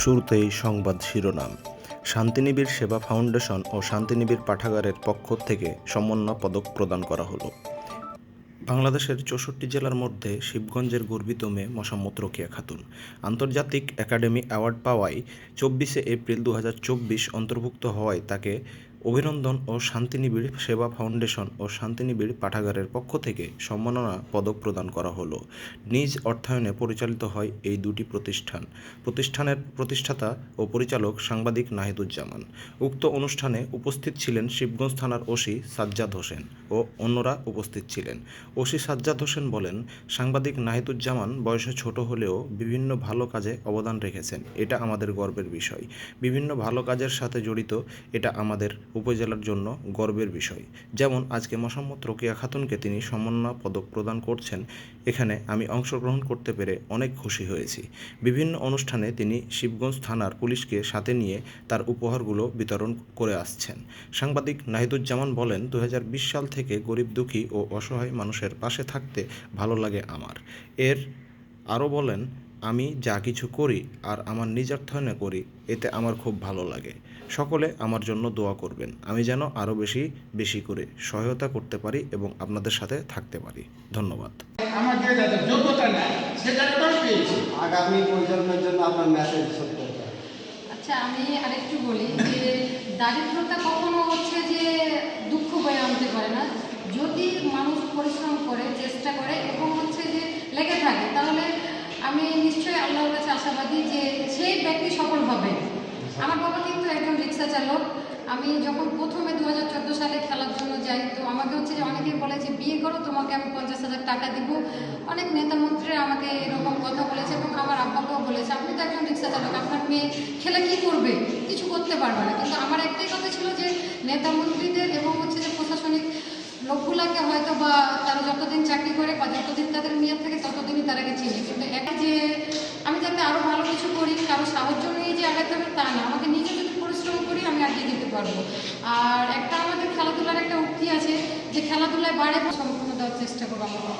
শুরুতেই সংবাদ শিরোনাম। শান্তিনিবির সেবা ফাউন্ডেশন ও শান্তিনিবির পাঠাগারের পক্ষ থেকে সমন্বয় পদক প্রদান করা হলো। বাংলাদেশের চৌষট্টি জেলার মধ্যে শিবগঞ্জের গর্বিত মেয়ে মশাম্মত রোকেয়া খাতুন। আন্তর্জাতিক একাডেমি অ্যাওয়ার্ড পাওয়ায় চব্বিশে এপ্রিল দু হাজার চব্বিশ অন্তর্ভুক্ত হওয়ায় তাকে অভিনন্দন ও শান্তিনিবিড় সেবা ফাউন্ডেশন ও শান্তিনিবিড় পাঠাগারের পক্ষ থেকে সম্মাননা পদক প্রদান করা হলো। নিজ অর্থায়নে পরিচালিত হয় এই দুটি প্রতিষ্ঠান। প্রতিষ্ঠানের প্রতিষ্ঠাতা ও পরিচালক সাংবাদিক নাহিদুজ্জামান। উক্ত অনুষ্ঠানে উপস্থিত ছিলেন শিবগঞ্জ থানার ওসি সাজ্জাদ হোসেন ও অন্যরা উপস্থিত ছিলেন। ওসি সাজ্জাদ হোসেন বলেন, সাংবাদিক নাহিদুজ্জামান বয়সে ছোট হলেও বিভিন্ন ভালো কাজে অবদান রেখেছেন। এটা আমাদের গর্বের বিষয়। বিভিন্ন ভালো কাজের সাথে জড়িত, এটা আমাদের উপজেলার জন্য গর্বের বিষয়। যেমন আজকে মশাম্মত রোকেয়া খাতুনকে তিনি সমন্বয় পদক প্রদান করছেন, এখানে আমি অংশগ্রহণ করতে পেরে অনেক খুশি হয়েছি। বিভিন্ন অনুষ্ঠানে তিনি শিবগঞ্জ থানার পুলিশকে সাথে নিয়ে তার উপহারগুলো বিতরণ করে আসছেন। সাংবাদিক নাহিদুজ্জামান বলেন দু হাজার বিশ সাল থেকে গরিব দুঃখী ও অসহায় মানুষের পাশে থাকতে ভালো লাগে আমার। এর আরও বলেন আমি যা কিছু করি আর আমার নিজার্থনে করি এতে আমার খুব ভালো লাগে। সকলে আমার জন্য দোয়া করবেন। আমি যেন আরও বেশি বেশি করে সহায়তা করতে পারি এবং আপনাদের সাথে থাকতে পারি। ধন্যবাদ। আমার যে যাদের যোগ্যতা নাই সেটা তো পেয়েছি। আগামী প্রজন্মের জন্য আপনার মেসেজ আচ্ছা আমি আরেকটু বলি যে দারিদ্রতা কখনো হচ্ছে যে দুঃখ বয়ে আনতে পারে না। যদি মানুষ পরিশ্রম করে চেষ্টা করে এবং হচ্ছে যে লেগে থাকে তাহলে আল্লাহর কাছে আশাবাদী যে সেই ব্যক্তি সফল হবে। আমার বাবা কিন্তু একজন রিক্সা চালক। আমি যখন প্রথমে দু হাজার চোদ্দ সালে খেলার জন্য যাই, তো আমাকে হচ্ছে যে অনেকেই বলে যে বিয়ে করো, তোমাকে আমি পঞ্চাশ হাজার টাকা দিব। অনেক নেতা মন্ত্রীরা আমাকে এরকম কথা বলেছে এবং আমার আব্বাকেও বলেছে, আপনি তো একজন রিক্সা চালক, আপনার মেয়ে খেলে কি করবে? কিছু করতে পারবে না। কিন্তু আমার একটাই কথা ছিল যে নেতা মন্ত্রীদের এবং হচ্ছে যে প্রশাসনিক লোকগুলাকে হয়তো বা তারা যতদিন চাকরি করে বা যতদিন তাদের মেয়াদ থাকে, ততদিনই তারাকে চিনি। কিন্তু এটা যে আমি যাতে আরও ভালো কিছু করি কারও সাহায্য নিয়ে যে আগাতে হবে তা না আমাকে নিজে যদি পরিশ্রম করি আমি আগে যেতে পারব আর একটা আমাদের খেলাধুলার একটা উক্তি আছে, যে খেলাধুলায় বাড়ে সম্পূর্ণ দেওয়ার চেষ্টা করব আমরা।